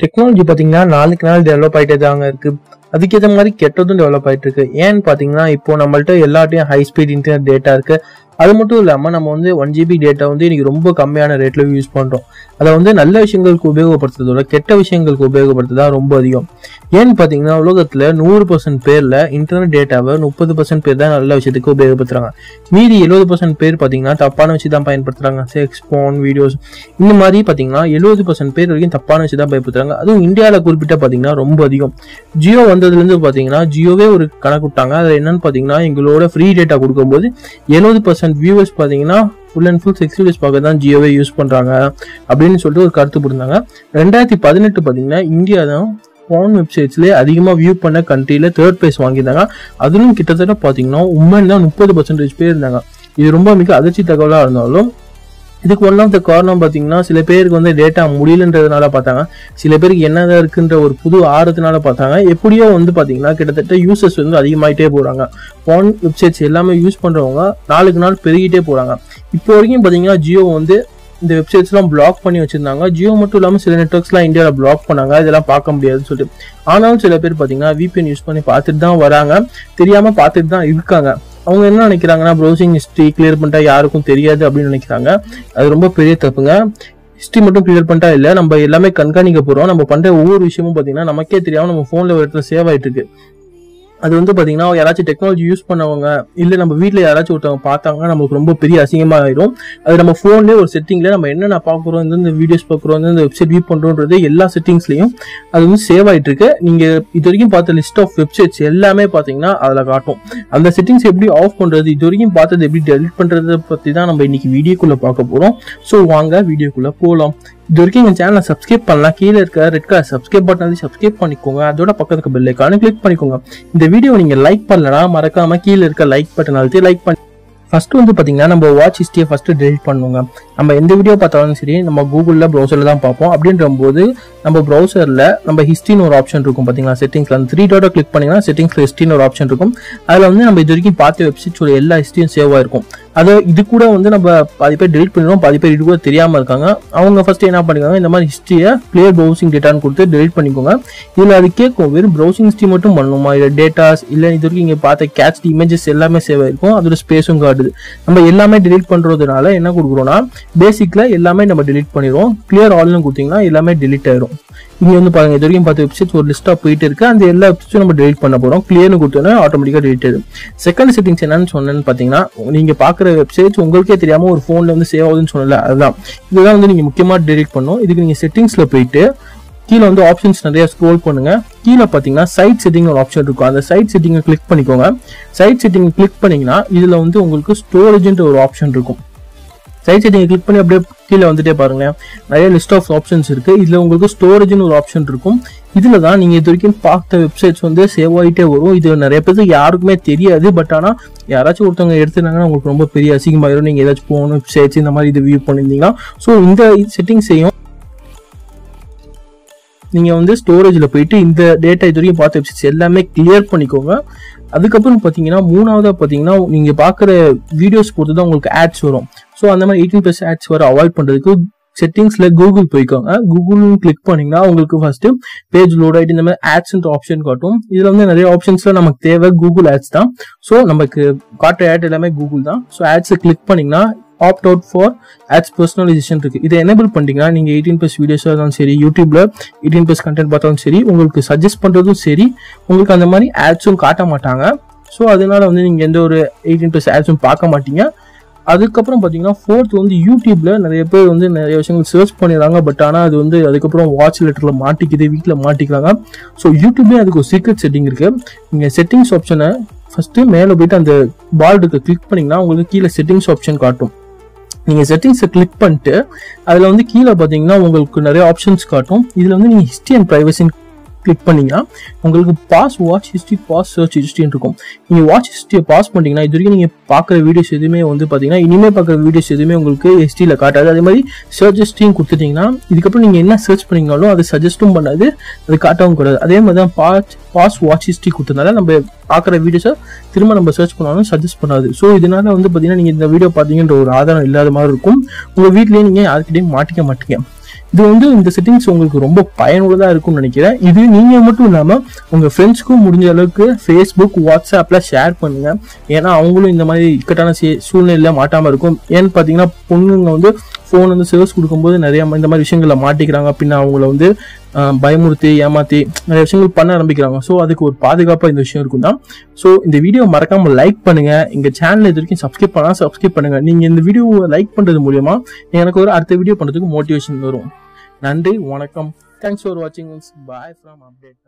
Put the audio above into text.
Technology பார்த்தீங்கன்னா நாளுக்கு நாள் டெவலப் ஆகிட்டே தாங்க இருக்கு. அதுக்கேற்ற மாதிரி கெட்டதும் டெவலப் ஆகிட்டு இருக்கு ஏன்னு பார்த்தீங்கன்னா இப்போ நம்மள்ட்ட எல்லாட்டையும் ஹை ஸ்பீட் இன்டர்நெட் டேட்டா இருக்கு. அது மட்டும் இல்லாமல் நம்ம வந்து ஒன் ஜிபி டேட்டா வந்து இன்னைக்கு ரொம்ப கம்மியான ரேட்டில் யூஸ் பண்ணுறோம் அதை வந்து நல்ல விஷயங்களுக்கு உபயோகப்படுத்துறதோட கெட்ட விஷயங்களுக்கு உபயோகப்படுத்துறதா ரொம்ப அதிகம். ஏன்னு பார்த்தீங்கன்னா உலகத்தில் நூறு பர்சன்ட் பேரில் இன்டர்நெட் டேட்டாவை முப்பது பர்சன்ட் பேர் தான் நல்ல விஷயத்துக்கு உபயோகப்படுத்துகிறாங்க மீதி எழுபது பர்சன்ட் பேர் பார்த்தீங்கன்னா தப்பான விஷயம் தான் பயன்படுத்துகிறாங்க செக்ஸ் போன் வீடியோஸ் இந்த மாதிரி பார்த்தீங்கன்னா எழுபது பர்சன்ட் பேர் வரைக்கும் தப்பான விஷயம் தான் பயன்படுத்துகிறாங்க அதுவும் இந்தியாவில் குறிப்பிட்ட பார்த்தீங்கன்னா ரொம்ப அதிகம். ஜியோ வந்ததுலேருந்து பார்த்தீங்கன்னா ஜியோவே ஒரு கணக்கு விட்டாங்க. அதில் என்னன்னு பார்த்தீங்கன்னா எங்களோட ஃப்ரீ டேட்டா கொடுக்கும்போது எழுபது பர்சன்ட் வியூவர்ஸ் பார்த்தீங்கன்னா full and full six videos பார்க்க தான் ஜியோவே யூஸ் பண்ணுறாங்க அப்படின்னு சொல்லிட்டு ஒரு கருத்து போட்டிருந்தாங்க ரெண்டாயிரத்தி பதினெட்டு பார்த்தீங்கன்னா இந்தியா தான் ஃபோன் வெப்சைட்ஸ்லேயே அதிகமாக வியூ பண்ண கண்ட்ரியில் தேர்ட் பிளேஸ் வாங்கியிருந்தாங்க. அதுவும் கிட்டத்தட்ட பார்த்தீங்கன்னா உமன் தான் முப்பது பர்சன்டேஜ் பேர் இருந்தாங்க. இது ரொம்ப மிக அதிர்ச்சி தகவலாக இருந்தாலும் இதுக்கு ஒன் ஆஃப் த காரணம் பார்த்தீங்கன்னா சில பேருக்கு வந்து டேட்டா முடியலன்றதுனால பார்த்தாங்க. சில பேருக்கு என்னதான் இருக்குன்ற ஒரு புது ஆர்வத்தினால பார்த்தாங்க. எப்படியோ வந்து பார்த்தீங்கன்னா கிட்டத்தட்ட யூசர்ஸ் வந்து அதிகமாயிட்டே போகிறாங்க ஃபோன் வெப்சைட்ஸ் எல்லாமே யூஸ் பண்ணுறவங்க நாளுக்கு நாள் பெருகிட்டே போகிறாங்க இப்போ வரைக்கும் பார்த்தீங்கன்னா ஜியோ வந்து இந்த வெப்சைட்ஸ்லாம் பிளாக் பண்ணி வச்சிருந்தாங்க. ஜியோ மட்டும் இல்லாமல் சில நெட்ஒர்க்ஸ்லாம் இந்தியாவில் பிளாக் பண்ணாங்க. இதெல்லாம் பார்க்க முடியாதுன்னு சொல்லிட்டு. ஆனாலும் சில பேர் பார்த்தீங்கன்னா விபிஎன் யூஸ் பண்ணி பார்த்துட்டு தான் வராங்க. தெரியாமல் பார்த்துட்டு தான் இருக்காங்க. அவங்க என்ன நினைக்கிறாங்கன்னா ப்ரௌசிங் ஹிஸ்ட்ரி கிளியர் பண்ணிட்டா யாருக்கும் தெரியாது அப்படின்னு நினைக்கிறாங்க. அது ரொம்ப பெரிய தப்புங்க. ஹிஸ்ட்ரி மட்டும் கிளியர் பண்ணிட்டா இல்லை நம்ம எல்லாமே கண்காணிக்க போகிறோம் நம்ம பண்ணுற ஒவ்வொரு விஷயமும் பார்த்தீங்கன்னா நமக்கே தெரியாமல் நம்ம ஃபோனில் ஒரு இடத்துல சேவ் ஆயிட்டு இருக்கு. அது வந்து பார்த்தீங்கன்னா யாராச்சும் டெக்னாலஜி யூஸ் பண்ணவங்க இல்லை நம்ம வீட்டில் யாராச்சும் ஒருத்தவங்க பார்த்தாங்கன்னா நமக்கு ரொம்ப பெரிய அசிங்கமாக ஆயிடும் அது நம்ம ஃபோன்லேயே ஒரு செட்டிங்கில் நம்ம என்னென்ன பார்க்குறோம் இந்த வீடியோஸ் பார்க்குறோம் இந்த வெப்சைட் வியூ பண்ணுறோன்றது எல்லா செட்டிங்ஸ்லையும் அது வந்து சேவ் ஆகிட்டு இருக்கு நீங்கள் இது வரைக்கும் பார்த்த லிஸ்ட் ஆஃப் வெப்சைட்ஸ் எல்லாமே பார்த்தீங்கன்னா அதில் காட்டும். அந்த செட்டிங்ஸ் எப்படி ஆஃப் பண்ணுறது இது வரைக்கும் பார்த்தது எப்படி டெலிட் பண்ணுறதை பற்றி தான் நம்ம இன்னைக்கு வீடியோக்குள்ளே பார்க்க போகிறோம் ஸோ வாங்க வீடியோக்குள்ளே போகலாம் இது வரைக்கும் எங்கள் சேனலை சப்ஸ்கிரைப் பண்ணலாம் கீழே இருக்க ரெட் கலர் சப்ஸ்கிரைப் பட்டன் வந்து சப்ஸ்கிரைப் பண்ணிக்கோங்க. அதோட பக்கத்துக்கு பெல் ஐக்கானு கிளிக் பண்ணிக்கோங்க. இந்த வீடியோ நீங்கள் லைக் பண்ணலனா மறக்காம கீழே இருக்க லைக் பட்டன் அழுத்தி லைக் பண்ணி ஃபர்ஸ்ட் வந்து பார்த்தீங்கன்னா நம்ம வாட்ச் ஹிஸ்ட்ரியை ஃபர்ஸ்ட் டெலிட் பண்ணுவோங்க நம்ம எந்த வீடியோ பார்த்தாலும் சரி நம்ம கூகுளில் ப்ரௌசரில் தான் பார்ப்போம். அப்படின்ற போது நம்ம ப்ரௌசரில் நம்ம ஹிஸ்ட்ரின்னு ஒரு ஆப்ஷன் இருக்கும் பார்த்தீங்களா செட்டிங்ஸில் அந்த த்ரீ டாட்டை கிளிக் பண்ணிங்கன்னா செட்டிங்ஸில் ஹிஸ்ட்ரின்னு ஒரு ஆப்ஷன் இருக்கும். அதில் வந்து நம்ம இது வரைக்கும் பார்த்த வெப்சைட்ஸோட எல்லா ஹிஸ்ட்ரியும் சேவ் ஆயிருக்கும் அதை இது கூட வந்து நம்ம பாதி பேர் டெலிட் பண்ணிடுவோம் பாதி பேர் இது கூட தெரியாமல் இருக்காங்க. அவங்க ஃபஸ்ட்டு என்ன பண்ணிருக்காங்க? இந்த மாதிரி ஹிஸ்ட்ரியை பிளேயர் ப்ரௌசிங் டேட்டான்னு கொடுத்து டெலிட் பண்ணிக்கோங்க. இதில் அது கேட்கும் வெறும் ப்ரௌசிங் ஹிஸ்ட்ரி மட்டும் பண்ணணுமா இல்லை டேட்டாஸ் இல்லை இது வரைக்கும் இங்கே பார்த்த கேட்ச் இமேஜஸ் எல்லாமே சேவ் ஆயிருக்கும். அதோட ஸ்பேஸும் காட்டுது. நம்ம எல்லாமே டெலிட் பண்ணுறதுனால என்ன கொடுக்குறோம்னா பேசிக்கில் எல்லாமே நம்ம டெலிட் பண்ணிடுவோம். கிளியர் ஆல்னு கொடுத்தீங்கன்னா எல்லாமே டிலீட் ஆயிரும். இங்கே வந்து பாருங்க இது வரைக்கும் பார்த்து வெப்சைட்ஸ் ஒரு லிஸ்ட்டாக போயிட்டு இருக்கு. அந்த எல்லா வெப்சைட்ஸும் நம்ம டெலிட் பண்ண போகிறோம் கிளியர்னு கொடுத்தோன்னா ஆட்டோமேட்டிக்காக டிலீட் ஆயிடும் செகண்ட் செட்டிங்ஸ் என்னன்னு சொன்னேன்னு பார்த்தீங்கன்னா நீங்கள் பார்க்குற வெப்சைட்ஸ் உங்களுக்கே தெரியாமல் ஒரு ஃபோனில் வந்து சேவ் ஆகுதுன்னு சொன்னல அதுதான். இதுதான் வந்து நீங்கள் முக்கியமாக டெலிட் பண்ணணும் இதுக்கு நீங்கள் செட்டிங்ஸில் போயிட்டு கீழே வந்து ஆப்ஷன்ஸ் நிறைய ஸ்க்ரோல் பண்ணுங்க. கீழே பார்த்தீங்கன்னா சைட் செட்டிங் ஒரு ஆப்ஷன் இருக்கும். அந்த சைட் செட்டிங்கை கிளிக் பண்ணிக்கோங்க. சைட் செட்டிங் கிளிக் பண்ணீங்கன்னா இதில் வந்து உங்களுக்கு ஸ்டோரேஜ்ன்ற ஒரு ஆப்ஷன் இருக்கும். சைட் செட்டிங்கை கிளிக் பண்ணி அப்படியே கீழே வந்துட்டே பாருங்களேன். நிறைய லிஸ்ட் ஆஃப் ஆப்ஷன்ஸ் இருக்கு. இதில் உங்களுக்கு ஸ்டோரேஜ்னு ஒரு ஆப்ஷன் இருக்கும். இதில் தான் நீங்கள் இது வரைக்கும் பார்த்த வெப்சைட்ஸ் வந்து சேவ் ஆகிட்டே வரும். இது நிறைய பேருக்கு யாருக்குமே தெரியாது. பட் ஆனால் யாராச்சும் ஒருத்தவங்க எடுத்துனாங்கன்னா உங்களுக்கு ரொம்ப பெரிய அசிங்கமாயிரும். நீங்கள் ஏதாச்சும் போகணும் வெப்சைட்ஸ் இந்த மாதிரி இது வியூ பண்ணியிருந்தீங்கன்னா. ஸோ இந்த செட்டிங்ஸையும் நீங்கள் வந்து ஸ்டோரேஜில் போயிட்டு இந்த டேட்டா இது வரைக்கும் பார்த்த வெப்சைட்ஸ் எல்லாமே கிளியர் பண்ணிக்கோங்க. அதுக்கப்புறம் பார்த்தீங்கன்னா மூணாவதாக பார்த்தீங்கன்னா நீங்கள் பார்க்குற வீடியோஸ் பொறுத்து தான் உங்களுக்கு ஆட்ஸ் வரும். ஸோ அந்த மாதிரி எயிட்டீன் ப்ளஸ் ஆட்ஸ் வர அவாய்ட் பண்ணுறதுக்கு செட்டிங்ஸில் கூகுள் போய்க்கோங்க. கூகுள் கிளிக் பண்ணிங்கன்னா உங்களுக்கு ஃபர்ஸ்ட் பேஜ் லோட் ஆகிட்டு இந்த மாதிரி ஆட்ஸ்ன்ற ஆப்ஷன் காட்டும். இதில் வந்து நிறைய ஆப்ஷன்ஸ்லாம் நமக்கு தேவை கூகுள் ஆட்ஸ் தான். ஸோ நமக்கு காட்டுற ஆட் எல்லாமே கூகுள் தான். ஸோ ஆட்ஸை கிளிக் பண்ணிங்கன்னா opt out for ads personalisation இருக்கு. இதை எனேபிள் பண்ணிட்டீங்கன்னா நீங்க எயிட்டீன் பிளஸ் வீடியோஸாக இருந்தாலும் சரி யூடியூப்ல எயிட்டீன் பிளஸ் கண்டென்ட் பார்த்தாலும் சரி உங்களுக்கு சஜஸ்ட் பண்றதும் சரி உங்களுக்கு அந்த மாதிரி ஆட்ஸும் காட்ட மாட்டாங்க. ஸோ அதனால வந்து நீங்கள் எந்த ஒரு எயிட்டீன் ப்ளஸ் ஆட்ஸும் பார்க்க மாட்டீங்க. அதுக்கப்புறம் பார்த்தீங்கன்னா ஃபோர்த் வந்து யூடியூப்ல நிறைய பேர் வந்து நிறைய விஷயங்கள் சர்ச் பண்ணிடுறாங்க. பட் ஆனால் அது வந்து அதுக்கப்புறம் வாட்ச் லெட்டரில் மாட்டிக்குது வீட்டில் மாட்டிக்கிறாங்க. ஸோ யூடியூப்லேயே அதுக்கு ஒரு சீக்ரெட் செட்டிங் இருக்கு. நீங்கள் செட்டிங்ஸ் ஆப்ஷனை ஃபஸ்ட்டு மேலே போயிட்டு அந்த பால் இருக்க கிளிக் பண்ணிங்கன்னா உங்களுக்கு கீழே செட்டிங்ஸ் ஆப்ஷன் காட்டும். நீங்கள் செட்டிங்ஸை கிளிக் பண்ணிட்டு அதில் வந்து கீழே பார்த்தீங்கன்னா உங்களுக்கு நிறைய ஆப்ஷன்ஸ் காட்டும். இதில் வந்து நீங்கள் ஹிஸ்ட்ரி அண்ட் ப்ரைவசின்னு கிளிக் பண்ணீங்கன்னா உங்களுக்கு past watch history past search ஹிஸ்ட்ரின்னு இருக்கும். நீங்கள் வாட்ச் ஹிஸ்ட்ரியை பாஸ் பண்ணிட்டீங்கன்னா இது வரைக்கும் நீங்கள் பார்க்குற வீடியோஸ் எதுவுமே வந்து பார்த்தீங்கன்னா இனிமேல் பார்க்குற வீடியோஸ் எதுவுமே உங்களுக்கு ஹிஸ்ட்ரியில் காட்டாது. அதே மாதிரி சர்ச் ஹிஸ்ட்ரியும் கொடுத்துட்டீங்கன்னா இதுக்கப்புறம் நீங்கள் என்ன சர்ச் பண்ணீங்கனாலும் அது சஜஸ்ட்டும் பண்ணாது அது காட்டவும் கூடாது. அதே மாதிரி தான் பாஸ் பாஸ் வாட்ச் ஹிஸ்ட்ரி கொடுத்ததுனால நம்ம பார்க்குற வீடியோஸை திரும்ப நம்ம சர்ச் பண்ணாலும் சஜஸ்ட் பண்ணாது. ஸோ இதனால வந்து பார்த்தீங்கன்னா நீங்கள் இந்த வீடியோ பார்த்தீங்கன்ற ஒரு ஆதாரம் இல்லாத மாதிரி இருக்கும். உங்கள் வீட்லேயே நீங்கள் யாருக்கிட்டையும் மாட்டிக்க மாட்டீங்க. இது வந்து இந்த செட்டிங்ஸ் உங்களுக்கு ரொம்ப பயனுள்ளதாக இருக்கும்னு நினைக்கிறேன். இது நீங்கள் மட்டும் இல்லாமல் உங்கள் ஃப்ரெண்ட்ஸ்க்கும் முடிஞ்ச அளவுக்கு ஃபேஸ்புக் வாட்ஸ்அப்பில் ஷேர் பண்ணுங்கள் ஏன்னா அவங்களும் இந்த மாதிரி இக்கட்டான சே- சூழ்நிலையில் மாட்டாமல் இருக்கும். ஏன்னு பார்த்தீங்கன்னா பொண்ணுங்க வந்து ஃபோன் வந்து சர்வீஸ் கொடுக்கும்போது நிறைய இந்த மாதிரி விஷயங்களில் மாட்டிக்கிறாங்க. பின்ன அவங்கள வந்து பயமுறுத்தி ஏமாற்றி நிறைய விஷயங்கள் பண்ண ஆரம்பிக்கிறாங்க. ஸோ அதுக்கு ஒரு பாதுகாப்பாக இந்த விஷயம் இருக்கும் தான் ஸோ இந்த வீடியோ மறக்காமல் லைக் பண்ணுங்கள் எங்கள் சேனல் இது வரைக்கும் சப்ஸ்கிரைப் பண்ணால் சப்ஸ்கிரைப் பண்ணுங்கள் நீங்கள் இந்த வீடியோவை லைக் பண்ணுறது மூலியமாக எனக்கு ஒரு அடுத்த வீடியோ பண்ணுறதுக்கு மோட்டிவேஷன் வரும். நன்றி வணக்கம் தேங்க்ஸ் ஃபார் வாட்சிங் பாய் ஃப்ரம் அப்டேட்